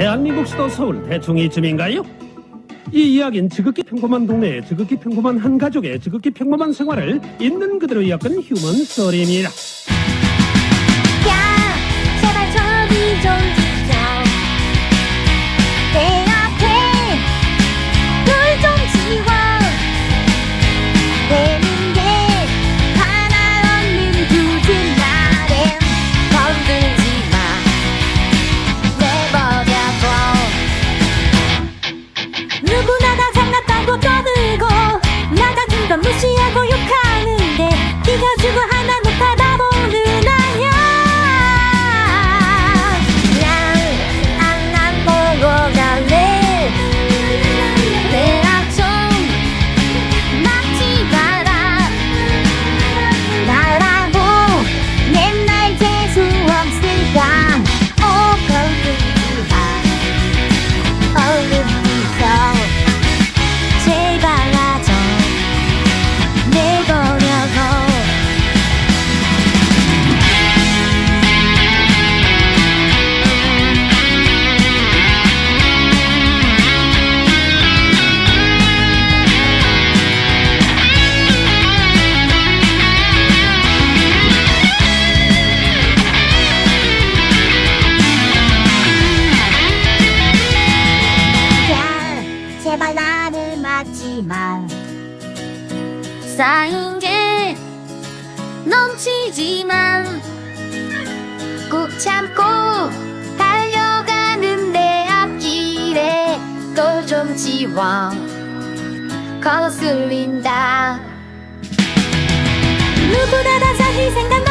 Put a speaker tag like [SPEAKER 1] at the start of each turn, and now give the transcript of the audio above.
[SPEAKER 1] 대한민국 수도 서울 대충 이쯤인가요? 이 이야기는 지극히 평범한 동네에 지극히 평범한 한 가족의 지극히 평범한 생활을 있는 그대로 엮은 휴먼 스토리입니다.
[SPEAKER 2] 맞지 마. 쌓인 게 넘치지만 꾹 참고 달려가는 내 앞길에 또 좀 지워 거슬린다. 누구나 다 자기 생각